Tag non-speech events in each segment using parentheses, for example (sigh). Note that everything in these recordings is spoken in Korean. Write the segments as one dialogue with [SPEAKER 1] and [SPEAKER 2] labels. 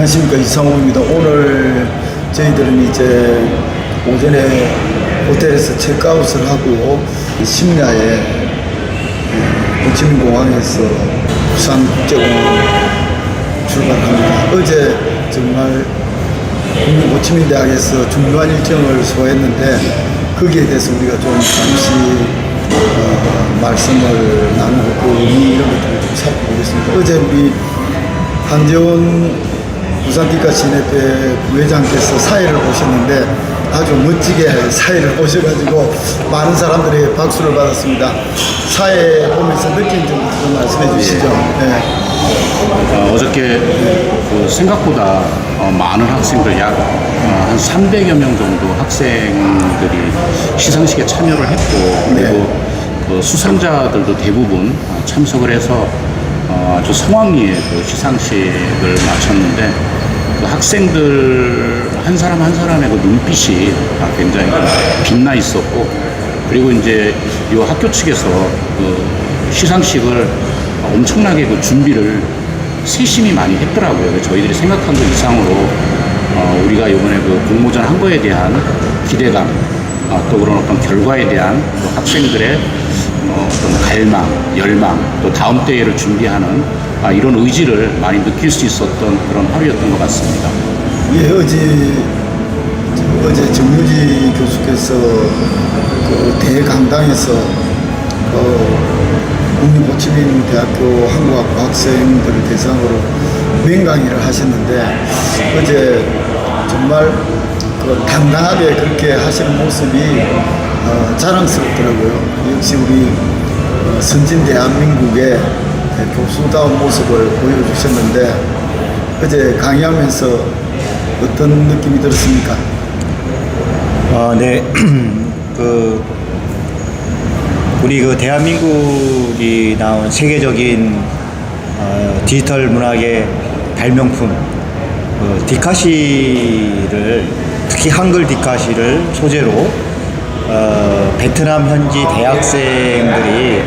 [SPEAKER 1] 안녕하십니까 이상호입니다. 오늘 저희들은 이제 오전에 호텔에서 체크아웃을 하고 심야에 호치민공항에서 부산국제공항 출발합니다. 어제 정말 국립 호치민 대학에서 중요한 일정을 소화했는데 거기에 대해서 우리가 좀 잠시 어, 말씀을 나누고 그 의미 이런 것들을 좀 살펴보겠습니다. 어제 우리 한재원 부산기가 진해회 부회장께서 사회를 보셨는데 아주 멋지게 사회를 보셔가지고 많은 사람들의 박수를 받았습니다. 사회 보면서 느낀 점좀 말씀해 주시죠. 네.
[SPEAKER 2] 어, 어저께 그 생각보다 어, 많은 학생들 약 어, 한 300여 명 정도 학생들이 시상식에 참여를 했고 그리고 그 수상자들도 대부분 어, 참석을 해서 어, 아주 성황리에 그 시상식을 마쳤는데 그 학생들 한 사람 한 사람의 그 눈빛이 다 굉장히 좀 빛나 있었고 그리고 이제 이 학교 측에서 그 시상식을 엄청나게 그 준비를 세심히 많이 했더라고요. 저희들이 생각한 것 이상으로 어, 우리가 이번에 그 공모전 한 거에 대한 기대감, 아, 또 그런 어떤 결과에 대한 또 학생들의 어, 어떤 갈망, 열망, 또 다음 대회를 준비하는 아, 이런 의지를 많이 느낄 수 있었던 그런 하루였던 것 같습니다.
[SPEAKER 1] 예, 어제 저 어제 정유지 교수께서 그 대강당에서 그 국립호치민대학교 한국학부 학생들을 대상으로 맹강의를 하셨는데 어제 정말 그 당당하게 그렇게 하시는 모습이 어, 자랑스럽더라고요. 역시 우리 어, 선진 대한민국의 교수다운 모습을 보여주셨는데 어제 강의하면서 어떤 느낌이 들었습니까?
[SPEAKER 3] 아, 네. (clears throat) 그 우리 그 대한민국이 나온 세계적인 어, 디지털 문학의 발명품 그 디카시를 특히 한글 디카시를 소재로 어, 베트남 현지 대학생들이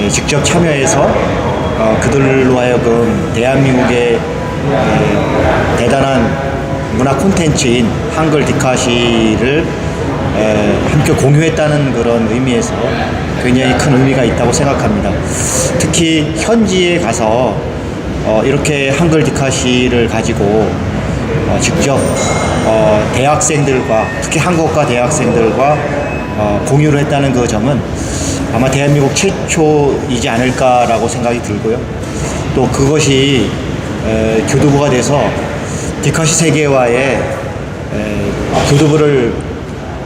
[SPEAKER 3] 예, 직접 참여해서 어, 그들로 하여금 대한민국의 예, 대단한 문화 콘텐츠인 한글 디카시를 에, 함께 공유했다는 그런 의미에서 굉장히 큰 의미가 있다고 생각합니다. 특히 현지에 가서 어, 이렇게 한글 디카시를 가지고 어, 직접 어, 대학생들과 특히 한국과 대학생들과 어, 공유를 했다는 그 점은 아마 대한민국 최초이지 않을까라고 생각이 들고요. 또 그것이 에, 교두보가 돼서 디카시 세계와의 에, 교두보를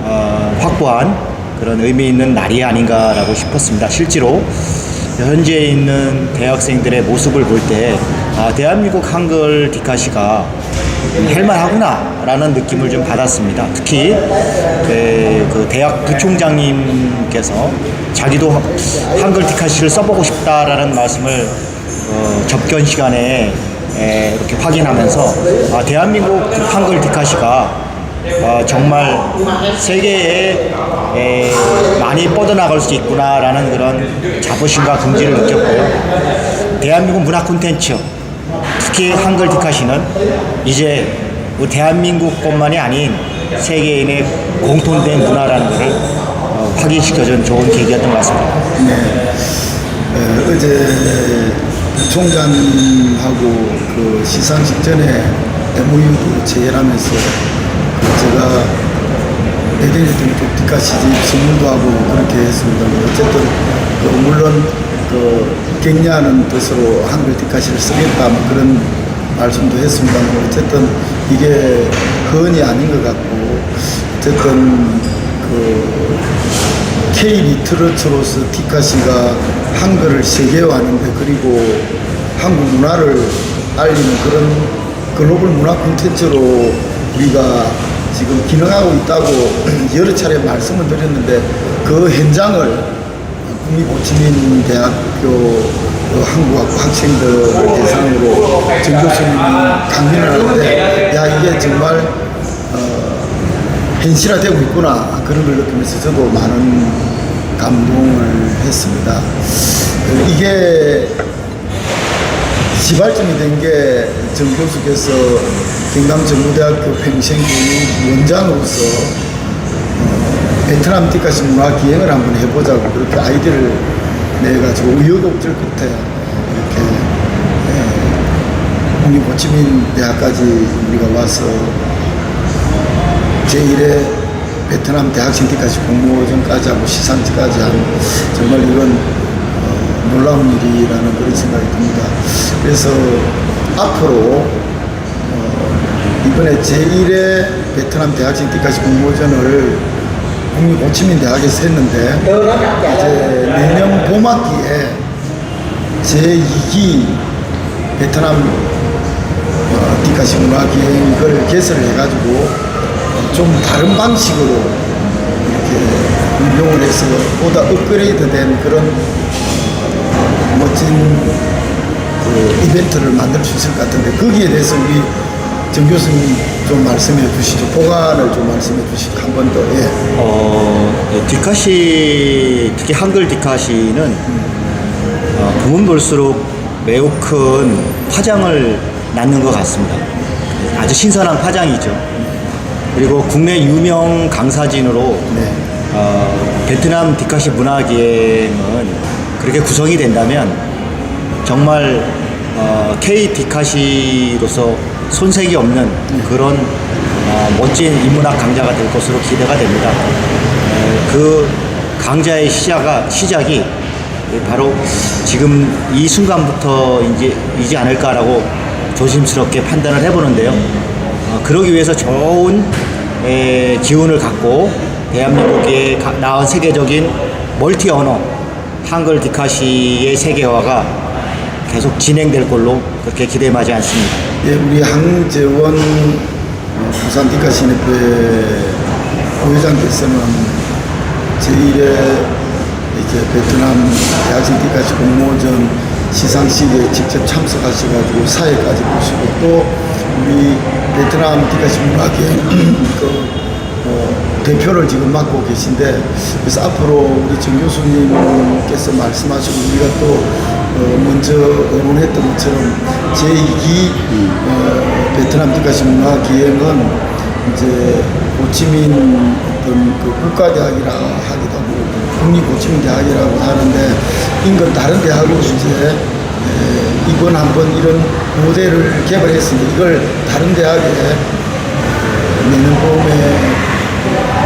[SPEAKER 3] 어, 확보한 그런 의미 있는 날이 아닌가라고 싶었습니다. 실제로 현지에 있는 대학생들의 모습을 볼 때 아, 대한민국 한글 디카시가 할만하구나라는 느낌을 좀 받았습니다. 특히 그, 그 대학 부총장님께서 자기도 한글 디카시를 써보고 싶다라는 말씀을 어, 접견 시간에 에, 이렇게 확인하면서 아, 대한민국 한글 디카시가 어, 정말 세계에 에, 많이 뻗어나갈 수 있구나라는 그런 자부심과 긍지를 느꼈고요. 대한민국 문화 콘텐츠, 특히 한글 디카시는 이제 우리 대한민국뿐만이 아닌 세계인의 공통된 문화라는 것을 어, 확인시켜준 좋은 계기였던 것 같습니다.
[SPEAKER 1] 에, 어제 총장하고 그 시상식 전에 MOU도 체결하면서 그 제가 배대했던 쪽 뒷가시집 선물도 하고 그렇게 했습니다. 뭐 어쨌든 그 물론 그 격려하는 뜻으로 한글 뒷가시를 쓰겠다 뭐 그런 말씀도 했습니다만 어쨌든 이게 허언이 아닌 것 같고 어쨌든 그 K 리트러처로서 티카시가 한글을 세계화하는데 그리고 한국 문화를 알리는 그런 글로벌 문화 콘텐츠로 우리가 지금 기능하고 있다고 (clears throat) 여러 차례 말씀을 드렸는데 그 현장을 국립호치민 대학교 그 한국학부 학생들을 대상으로 정 교수님이 강연을 하는데 야 이게 정말 어, 현실화되고 있구나 그런 걸 느끼면서 저도 많은 감동을 했습니다. 그 이게 시발점이 된 게 정 교수께서 경남정부대학교 평생교육 원장으로서 어, 베트남 띠까시 문화 기행을 한번 해보자고 그렇게 아이디어를 내가지고 우여곡절 끝에 이렇게 예, 국립 호치민 대학까지 우리가 와서 제1회 베트남 대학생 때까지 공모전까지 하고 시상식까지 한 정말 이건 어, 놀라운 일이라는 그런 생각이 듭니다. 그래서 앞으로 어, 이번에 제1회 베트남 대학생 때까지 공모전을 국립 호치민 대학에서 했는데 이제 내년 봄학기에 제2기 베트남 어, 디카시 문화기행 이걸 개설을 해가지고 어, 좀 다른 방식으로 이렇게 운동을 해서 보다 업그레이드된 그런 어, 멋진 그 이벤트를 만들 수 있을 것 같은데 거기에 대해서 우리 정 교수님 좀 말씀해 주시죠. 보관을 좀 말씀해 주시죠. 한 번 더. 예.
[SPEAKER 3] 어, 네, 디카시 특히 한글 디카시는 어, 보면 볼수록 매우 큰 파장을 낳는 것 같습니다. 아주 신선한 파장이죠. 그리고 국내 유명 강사진으로
[SPEAKER 1] 네.
[SPEAKER 3] 어, 베트남 디카시 문화기행은 그렇게 구성이 된다면 정말 어, K 디카시로서 손색이 없는 그런 어, 멋진 인문학 강자가 될 것으로 기대가 됩니다. 에, 그 강자의 시작가, 시작이 바로 지금 이 순간부터 이제 이지 않을까라고 조심스럽게 판단을 해보는데요. 어, 그러기 위해서 좋은 에, 기운을 갖고 대한민국에 가- 나온 세계적인 멀티 언어 한글 디카시의 세계화가 계속 진행될 걸로 그렇게 기대하지 않습니다.
[SPEAKER 1] 예, 우리 항재원 어, 부산 디카시네페 부회장께서는 제1회 이제 베트남 대학생 디카시 공모전 시상식에 직접 참석하셔가지고 사회까지 보시고 또 우리 베트남 디카시 문화계 (clears throat) 그 어, 대표를 지금 맡고 계신데 그래서 앞으로 우리 정 교수님께서 말씀하시고 우리가 또 어, 먼저 의논했던 것처럼 제2기 어, 베트남 디카시 문화 기행은 이제 호치민 어떤 그 국가대학이라 하기도 하고 국립 호치민 대학이라고 하는데 인근 다른 대학으로 이제 에, 이번 한번 이런 모델을 개발했으니 이걸 다른 대학에 에, 내년 봄에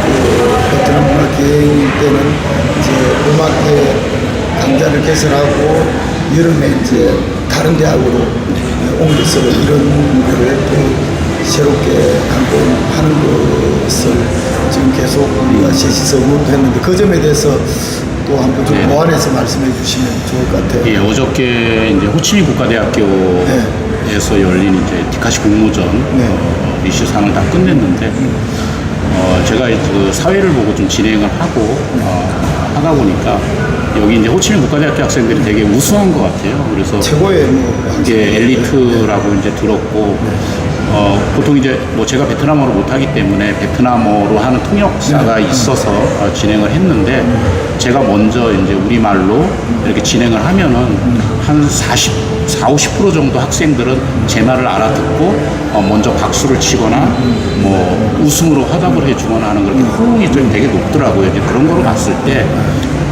[SPEAKER 1] 그 베트남 문화 기행 때는 이제 음악회 강좌를 개설하고 여름에 이제 다른 대학으로 옮겨서 이런 거를 또 새롭게 한번 하는 것을 지금 계속 우리가 셋이서 의논했는데 그 점에 대해서 또 한번 좀
[SPEAKER 2] 네.
[SPEAKER 1] 보완해서 말씀해 주시면 좋을 것 같아요.
[SPEAKER 2] 예, 어저께 이제 호치민 국가대학교에서 열린 이제 디카시 공모전
[SPEAKER 1] 네.
[SPEAKER 2] 어, 이슈상을 다 끝냈는데 어, 제가 그 사회를 보고 좀 진행을 하고 어, 하다 보니까 여기 이제 호치민 국가대학교 학생들이 되게 우수한 것 같아요. 그래서
[SPEAKER 1] 최고의 뭐
[SPEAKER 2] 이게 엘리트라고 이제 들었고 어, 보통 이제 뭐 제가 베트남어를 못하기 때문에 베트남어로 하는 통역사가 있어서 어, 진행을 했는데 제가 먼저 이제 우리말로 이렇게 진행을 하면은 한 40, 4, 50% 정도 학생들은 제 말을 알아듣고 어, 먼저 박수를 치거나 뭐 웃음으로 화답을 해주거나 하는 그렇게 호응이 좀 되게 높더라고요. 이제 그런 거로 봤을 때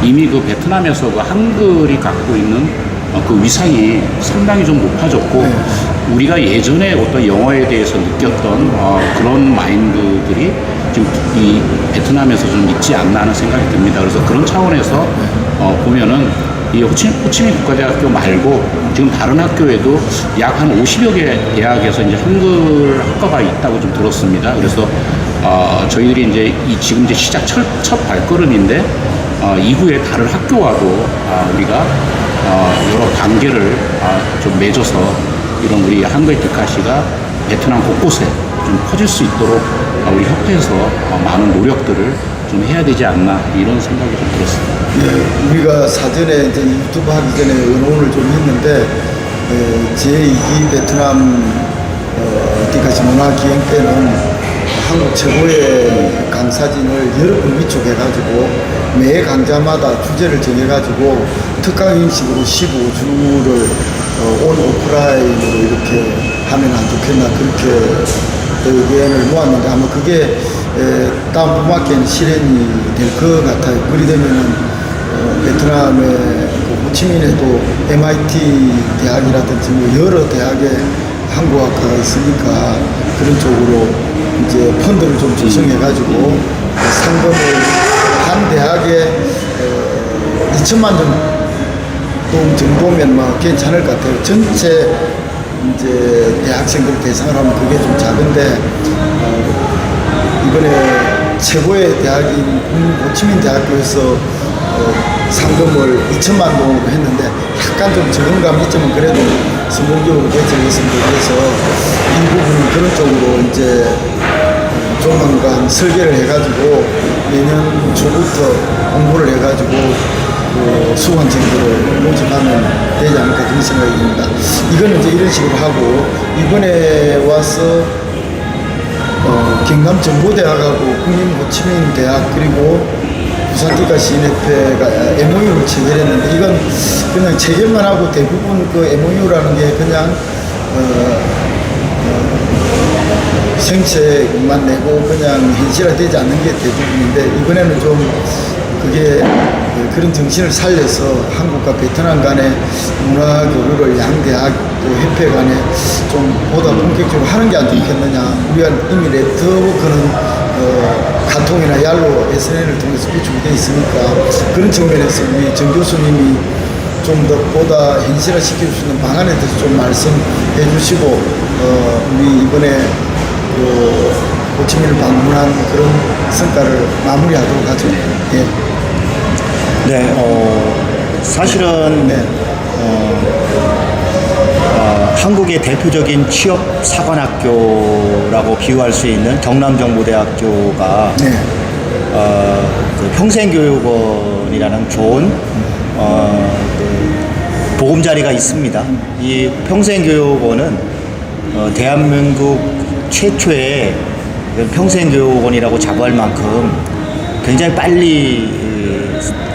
[SPEAKER 2] 이미 그 베트남에서 그 한글이 갖고 있는 어, 그 위상이 상당히 좀 높아졌고 우리가 예전에 어떤 영어에 대해서 느꼈던 어, 그런 마인드들이 지금 이 베트남에서 좀 있지 않나 하는 생각이 듭니다. 그래서 그런 차원에서 어, 보면은 이 호치, 호치민 국가대학교 말고 지금 다른 학교에도 약 한 50여 개 대학에서 이제 한글 학과가 있다고 좀 들었습니다. 그래서 어, 저희들이 이제 이 지금 이제 시작 첫, 첫 발걸음인데 어, 이후에 다른 학교와도 아, 우리가 어, 여러 단계를 아, 좀 맺어서 이런 우리 한글 디카시가 베트남 곳곳에 좀 퍼질 수 있도록 아, 우리 협회에서 어, 많은 노력들을 좀 해야 되지 않나 이런 생각이 좀 들었습니다.
[SPEAKER 1] 예, 우리가 사전에 이제 유튜브 하기 전에 의논을 좀 했는데 에, 제2기 베트남 어, 디카시 문화 기행 때는 한국 최고의 강사진을 여러 번 위촉해가지고 매 강좌마다 주제를 정해가지고 특강 인식으로 15주를 어, 온 오프라인으로 이렇게 하면 안 좋겠나 그렇게 의견을 모았는데 아마 그게 에, 다음 봄학기에는 실현이 될 것 같아요. 그리 되면은 어, 베트남의 그 호치민에도 MIT 대학이라든지 뭐 여러 대학에 한국학과가 있으니까 그런 쪽으로 이제 펀드를 좀 조성해가지고 상금을 한 대학에 어, 2천만 원 정도면 뭐 괜찮을 것 같아요. 전체 이제 대학생들 대상으로 하면 그게 좀 작은데 어, 이번에 최고의 대학인 호치민 대학교에서 어, 상금을 2천만 원으로 했는데 약간 좀 적은 감이 있지만 그래도 성공적으로 개최했습니다. 그래서 이 부분은 그런 쪽으로 이제 조만간 설계를 해가지고 내년 초부터 공부를 해가지고 그 수강생들을 모집하면 되지 않을까 그런 생각이 듭니다. 이거는 이제 이런 식으로 하고 이번에 와서 어, 경남 정보대학하고 국민호치민대학 그리고 부산기가시인협회가 MOU를 체결했는데 이건 그냥 체결만 하고 대부분 그 MOU라는 게 그냥 어, 생체만 내고 그냥 현실화 되지 않는 게 대부분인데 이번에는 좀 그게 그 그런 정신을 살려서 한국과 베트남 간의 문화 교류를 양 대학 또 협회 간에 좀 보다 본격적으로 하는 게 안 좋겠느냐 우리가 이미 네트워크는 어, 카톡이나 얄로 SNS를 통해서 구축이 돼 있으니까 그런 측면에서 우리 정 교수님이 좀 더 보다 현실화 시킬 수 있는 방안에 대해서 좀 말씀해 주시고 어, 우리 이번에 그 호치민을 방문한 그런 성과를 마무리하도록 하죠. 예.
[SPEAKER 3] 네, 어, 사실은
[SPEAKER 1] 네.
[SPEAKER 3] 어, 한국의 대표적인 취업 사관학교라고 비유할 수 있는 경남정보대학교가
[SPEAKER 1] 네.
[SPEAKER 3] 어, 그 평생교육원이라는 좋은 어, 그 보금자리가 있습니다. 이 평생교육원은 어, 대한민국 최초의 그 평생교육원이라고 자부할 만큼 굉장히 빨리 이,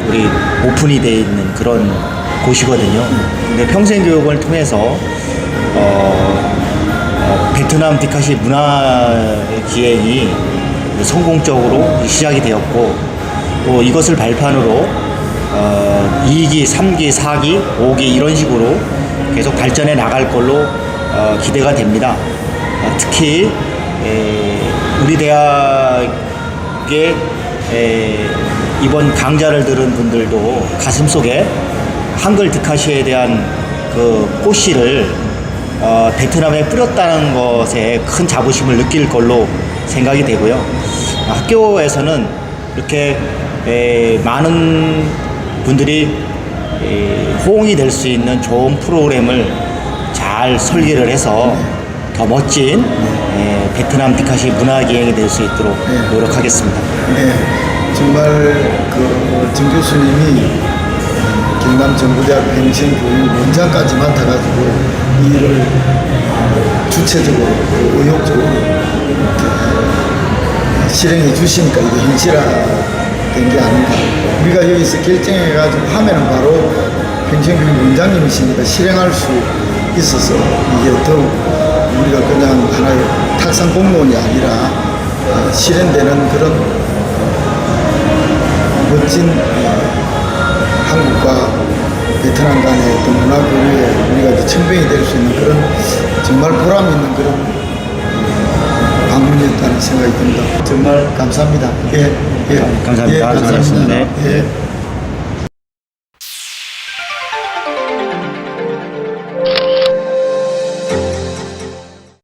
[SPEAKER 3] 우리 오픈이 돼 있는 그런 곳이거든요. 근데 평생 교육원을 통해서 어, 어, 베트남 디카시 문화 기행이 성공적으로 시작이 되었고 또 이것을 발판으로 어, 2기, 3기, 4기, 5기 이런 식으로 계속 발전해 나갈 걸로 어, 기대가 됩니다. 어, 특히 에, 우리 대학의 에, 이번 강좌를 들은 분들도 가슴 속에 한글 디카시에 대한 그 꽃씨를 어, 베트남에 뿌렸다는 것에 큰 자부심을 느낄 걸로 생각이 되고요. 학교에서는 이렇게 에, 많은 분들이 에, 호응이 될 수 있는 좋은 프로그램을 잘 설계를 해서 더 멋진 에, 베트남 디카시 문화기행이 될 수 있도록 노력하겠습니다.
[SPEAKER 1] 네. 정말 그정 교수님이 경남 정부대학 행정교육 원장까지 맡아가지고 이 일을 어, 주체적으로 그 의욕적으로 실행해 주시니까 이게 현실화된 게 아닌가. 우리가 여기서 결정해 가지고 하면은 바로 행정교육 원장님이시니까 실행할 수 있어서 이게 더욱 우리가 그냥 하나의 탁상 공무원이 아니라 어, 실현되는 그런 어, 한국과 베트남 간의 어떤 문화 교류에 우리가 이제 청병이 될 수 있는 그런 정말 보람 있는 그런 어, 방문이었다는 생각이 듭니다. 정말 감사합니다. 예, 예.
[SPEAKER 3] 감사합니다.
[SPEAKER 1] 예, 감사합니다.
[SPEAKER 3] 수고하셨습니다. 네.
[SPEAKER 1] 예.